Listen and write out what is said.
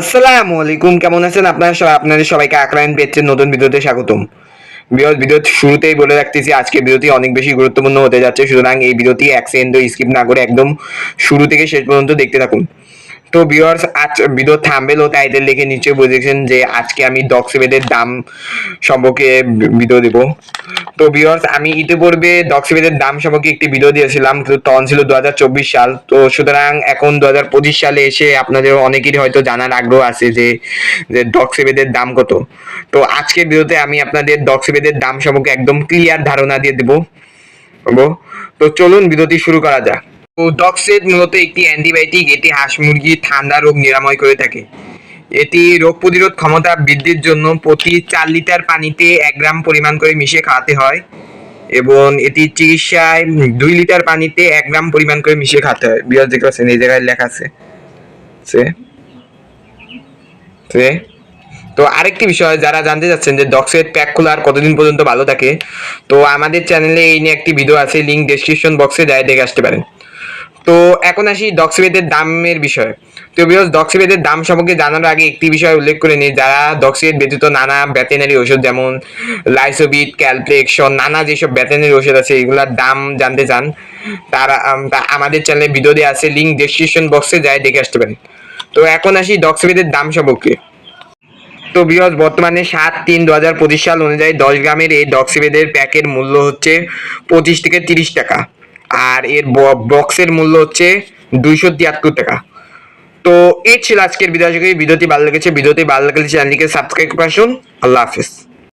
আসসালামু আলাইকুম, কেমন আছেন? আপনারা সবাই আপনাদের সবাইকে আকরাইন পেজের নতুন ভিডিওতে স্বাগতম। বিকজ ভিডিও শুরুতেই বলে রাখতেছি, আজকে ভিডিওটি অনেক বেশি গুরুত্বপূর্ণ হতে যাচ্ছে, সুতরাং এই ভিডিওটি এক সেকেন্ডও স্কিপ না করে একদম শুরু থেকে শেষ পর্যন্ত দেখতে থাকুন। তো ভিউয়ার্স আজ ভিডিও থাম্বেল ও টাইটেল লিখে নিশ্চয়ই বুঝেছেন যে আজকে আমি ডক্সিবেদের দাম সম্পর্কে ভিডিও দেব। তো ভিউয়ার্স আমি ইতিপূর্বে ডক্সিবেদের দাম সম্পর্কে একটি ভিডিও দিয়েছিলাম তো তখন ছিল দুই হাজার চব্বিশ সাল। তো সুতরাং এখন দুই হাজার পঁচিশ সালে এসে আপনাদের অনেকেরই হয়তো জানার আগ্রহ আছে যে যে ডক্সিবেদের দাম কত। তো আজকের ভিডিওতে আমি আপনাদের ডক্সিবেদের দাম সম্পর্কে একদম ক্লিয়ার ধারণা দিয়ে দেবো। দেবো। তো চলুন ভিডিওটি শুরু করা যাক। তো ডক্সেড মূলত একটি অ্যান্টিবায়োটিক, এটি হাঁস মুরগি ঠান্ডা রোগ নিরাময় করে থাকে। এটি রোগ প্রতিরোধ ক্ষমতা বৃদ্ধির জন্য প্রতি চার লিটার পানিতে এক গ্রাম পরিমাণ করে মিশিয়ে খাওয়াতে হয় এবং এটি চিকিৎসায় দুই লিটার পানিতে এক গ্রাম পরিমাণ করে মিশিয়ে খাওয়াতে হয়। বিরজ দেখতে পাচ্ছেন এই জায়গায় লেখা আছে। সে? তো আরেকটি বিষয়, যারা জানতে চাচ্ছেন যে ডক্সের প্যাক খোলা আর কতদিন পর্যন্ত ভালো থাকে, তো আমাদের চ্যানেলে এই নিয়ে একটি ভিডিও আছে লিঙ্ক ডেসক্রিপশন বক্সে যায় দেখে আসতে পারেন। তো এখন আসি ডক্সিবেদের দামের বিষয়ে। তো বিকজ ডক্সিবেদের দাম সম্পর্কে জানার আগে একটি বিষয় উল্লেখ করে নিই, যারা ডক্সিবেদ ব্যতীত নানা ভেটেনারি ওষুধ যেমন লাইসোবিট ক্যালপ্লেকশন নানা যেসব ভেটেনারি ওষুধ আছে, এগুলোর দাম জানতে চান, তারা আমাদের চ্যানেলে ভিডিও দেওয়া আছে লিঙ্ক ডেসক্রিপশন বক্সে যায় দেখে আসতে পারেন। তো এখন আসি ডক্সিবেদের দাম সম্পর্কে। তো বিহজ বর্তমানে সাত তিন দু হাজার পঁচিশ সাল অনুযায়ী দশ গ্রামের এই ডক্সিবেদের প্যাকের মূল্য হচ্ছে পঁচিশ থেকে তিরিশ টাকা। আর এর বক্সের মূল্য হচ্ছে দুইশো তিয়াত্তর টাকা। তো এই ছিল আজকের ভিডিও ভিডিওটি ভালো লেগেছে। ভিডিওটি ভালো লেগেছে চ্যানেলটিকে সাবস্ক্রাইব করে আসুন। আল্লাহ হাফিজ।